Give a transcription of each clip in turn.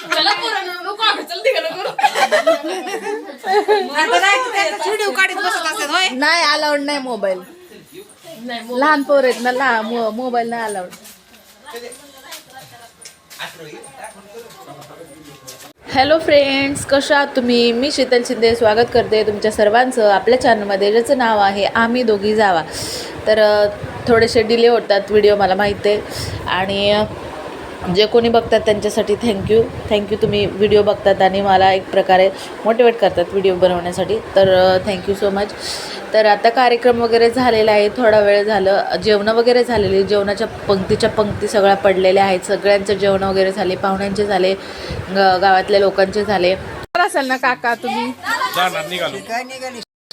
चला पोरांनो, नको आम्ही, चल तिकडं करू. व्हिडिओ काढत बसत असेल होय? नाही अलाउड नाही मोबाईल. नाही, लहान पोर आहेत ना लहान मोबाईल नाही अलाउड हॅलो फ्रेंड्स कशा आहात तुम्ही? मी शीतल शिंदे स्वागत करते तुमच्या सर्वांचं आपल्या चॅनलमध्ये ज्याचं नाव आहे आम्ही दोघी जावा. तर थोडेसे डिले होतात व्हिडिओ मला माहीत आहे. आणि जे कोणी बघतात त्यांच्यासाठी थँक्यू थँक्यू तुम्ही व्हिडिओ बघतात आणि मला एक प्रकारे मोटिवेट करतात व्हिडिओ बनवण्यासाठी. तर थँक्यू सो मच तर आता कार्यक्रम वगैरे झालेला आहे थोडा वेळ झालं. जेवणं वगैरे झालेली जेवणाच्या पंक्तीच्या पंक्ती सगळ्या पडलेल्या आहेत. सगळ्यांचं जेवण वगैरे झाले पाहुण्यांचे झाले ग- गावातल्या लोकांचे झाले. असेल ना काका तुम्ही?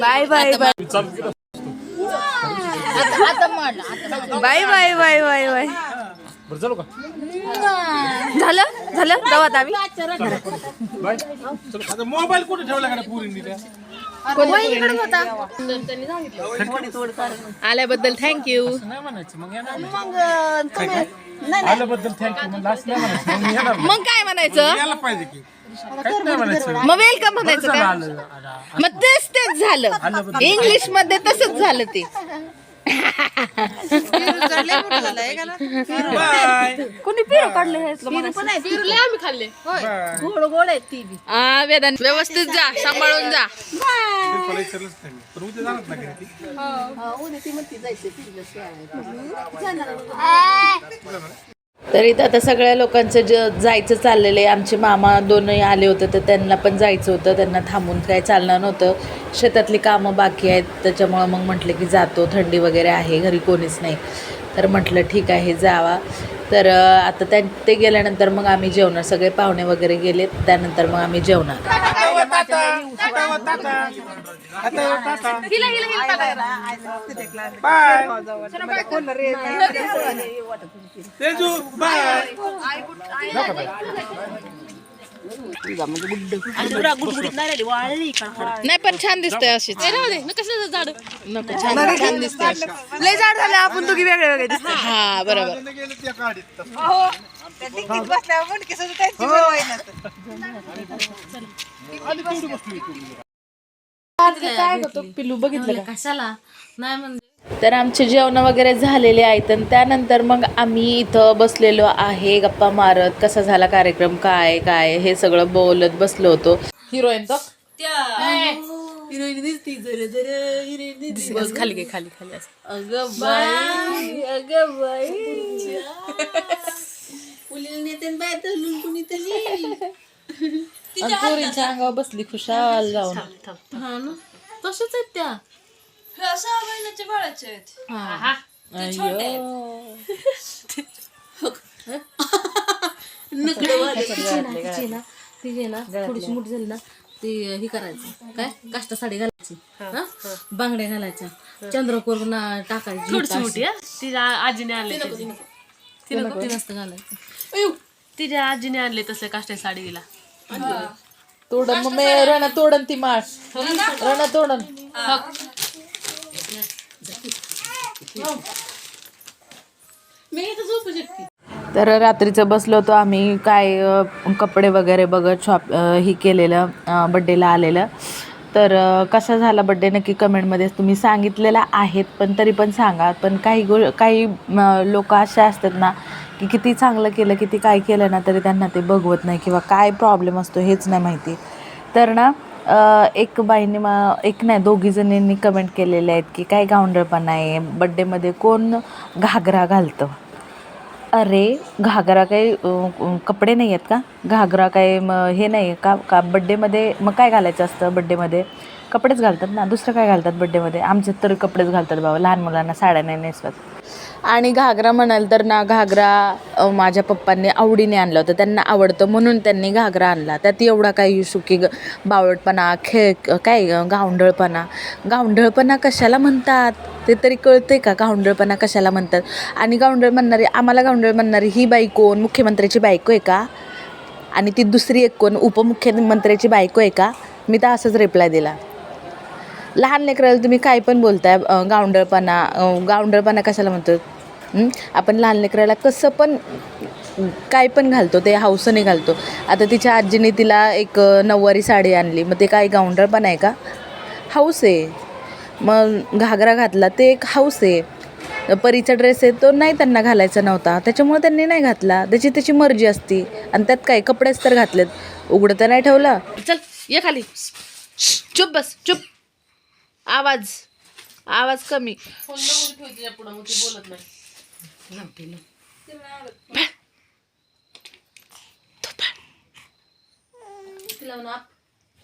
Bye bye bye. Bye bye bye bye bye. बरं चालू का? झालं झालं जाऊ आम्ही. बाय. चल, आता मोबाईल कुठे ठेवला का सांगितलं आल्याबद्दल थँक्यू नाही म्हणायचं मग येणार नाही. आल्याबद्दल थँक्यू म्हणलं असं नाही म्हणायचं मग येणार नाही. मग काय म्हणायचं? मग वेलकम म्हणायचं का? मग तेच तेच झालं इंग्लिशमध्ये तसंच झालं ते. कोणी पिरो काढले आम्ही खाल्ले. गोड गोड आहेत ती हा व्यवस्थित जा सांभाळून जा. उद्या ती? जायचं तर इथं आता सगळ्या लोकांचं ज जायचं चाललेलं आहे. आमचे मामा दोनही आले होते तर त्यांना पण जायचं होतं. त्यांना थांबून काय चालणार नव्हतं. शेतातली कामं बाकी आहेत. त्याच्यामुळं मग म्हटलं की जातो. थंडी वगैरे आहे. घरी कोणीच नाही. तर म्हटलं ठीक आहे जावा तर आता त्या ते गेल्यानंतर मग आम्ही जेवणार सगळे पाहुणे वगैरे गेले त्यानंतर मग आम्ही जेवणार बाय नाही पण छान दिसतंय अशीच. कसलं झाड? नको छान छान दिसतंय लय झाड झालं आपण दोघी वेगळे वेगळे हा बरोबर. हो. पिल्लू बघितलं कशाला? नाही म्हणजे तर आमचे जेवण वगैरे झालेले आहेत आणि त्यानंतर मग आम्ही इथं बसलेलो आहे गप्पा मारत कसा झाला कार्यक्रम काय काय हे सगळं बोलत बसलो होतो. हिरोईन तो? बस खाली घे खाली खाली अगं बाई अगं बाई. आणि पोरींच्या अंगावर बसली खुशाल जाऊन. हा ना? तशाच आहेत त्या. तिची ना तिची ना थोडीशी मोठी झाली ना ती हे करायचं. काय? काष्टा साडी घालायची. हा? बांगड्या घालायच्या. चंद्रकोर ना टाकायची थोडीशी मोठी तिच्या आजीने आणले तिला ती नसतं घालायचं. तिच्या आजीने आणले तसले काष्टा साडीला. तोडन मग मी रण तोडन ती माळ. रण तोडन मी इथं झोपू शकते तर रात्रीचं बसलो होतो आम्ही. काय कपडे वगैरे बघत शॉप ही केलेलं बड्डेला आलेलं. तर कसा झाला बड्डे नक्की कमेंटमध्ये तुम्ही सांगितलेला आहेत पण तरी पण सांगा. पण काही गो काही लोक असे असतात ना की किती चांगलं केलं किती काय केलं ना तरी त्यांना ते बघवत नाही किंवा काय प्रॉब्लेम असतो हेच नाही माहिती. तर ना एक बाईने मा एक नाही दोघी जणींनी कमेंट केलेले आहेत की काय गावंडळपणा आहे. बड्डेमध्ये कोण घागरा घालतं? अरे घागरा काही कपडे नाही आहेत का? घागरा काही मग हे नाही आहे का? का बड्डेमध्ये मग काय घालायचं असतं बड्डेमध्ये कपडेच घालतात ना. दुसरं काय घालतात बड्डेमध्ये आमच्यात तर कपडेच घालतात बाबा. लहान मुलांना साड्या नाही नेसवत. आणि घागरा म्हणाल तर ना घागरा माझ्या पप्पांनी आवडीने आणलं होतं. त्यांना आवडतं म्हणून त्यांनी घागरा आणला. त्यात एवढा काही इशू की ग- बावळटपणा खेळ काय गावंढळपणा. गावंढळपणा कशाला म्हणतात? ते तरी कळते का? गावंढळपणा कशाला म्हणतात? आणि गावंढळ म्हणणारी आम्हाला गावंढळ म्हणणारी ही बाई कोण? मुख्यमंत्र्याची बायको आहे का? आणि ती दुसरी एक कोण? उपमुख्यमंत्र्याची बायको आहे का? मी तर असंच रिप्लाय दिला. लहान लेकराला तुम्ही काय पण बोलताय गावंडळपणा गावंडळपणा कशाला म्हणतो? आपण लहान लेकराला कसं पण काय पण घालतो ते हौसने घालतो. आता तिच्या आजीने तिला एक नऊवारी साडी आणली मग ते काय गावंडळपणा आहे का? हौस आहे. मग घागरा घातला ते एक हौस आहे. परीचा ड्रेस आहे तो नाही त्यांना घालायचा नव्हता. त्याच्यामुळे त्यांनी नाही घातला. त्याची त्याची मर्जी असती. आणि त्यात काय कपडेच तर घातलेत. उघडं तर नाही ठेवलं. चल ये खाली. चुप बस चुप. आवाज. आवाज कमी. बोलत नाही.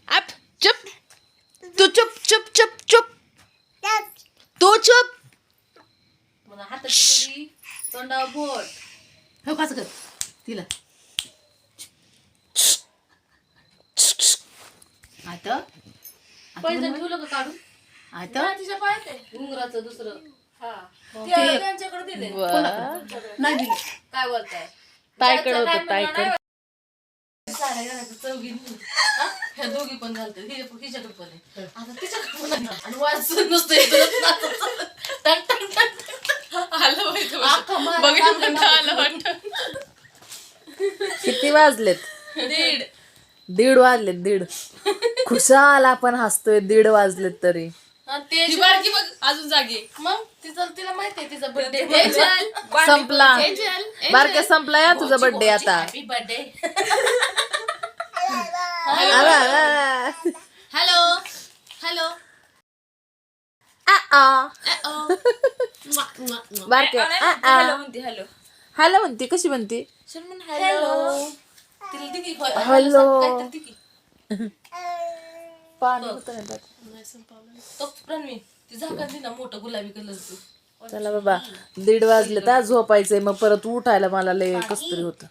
आप. चुप. तू चुप चुप चुप चुप. तू चुप. तोंडावर बोट. हो कसं कर. तिला. आता पैसे ठेवलं का काढून? आता? तिच्या पायात आहे. घुंगराचं दुसरं. ते त्यांच्याकडे दिले नाही दिले. काय बोलताय? ताईकडे होतं ताईकडे साड्या घालायचं चौघी हा? ह्या दोघी पण घालतात हि हिच्याकडे पण आहे. आता तिच्याकडे पण आहे. आणि वाजून नुसतं येतं नाचत चाललं. टन, टन, टन, टन. आलं माहिती अख्खा मारा बघितलं लागला म्हणतं आलं वाटतं. किती वाजलेत? दीड. दीड वाजलेत दीड. खुशाल आपण हसतोय दीड वाजलेत तरी. ते ती बारकी बघ अजून जागी मग? तिचं तिला माहिती आहे तिचा बर्थडे संपला. बारक्या संपला या तुझा बर्थडे आता. Happy birthday. हॅलो हॅलो आ, आ. बारक्या. आ, आ. Hello hello. म्हणते कशी म्हणते? हॅलो. हॅलो. काहीतरी दिकी पाणी होतं ना त्यात. तो प्रणवी ती झाकण मोठं गुलाबी कलरचं चला बाबा दीड वाजले तर झोपायचंय मग परत उठायला मला लय कस तरी होतं.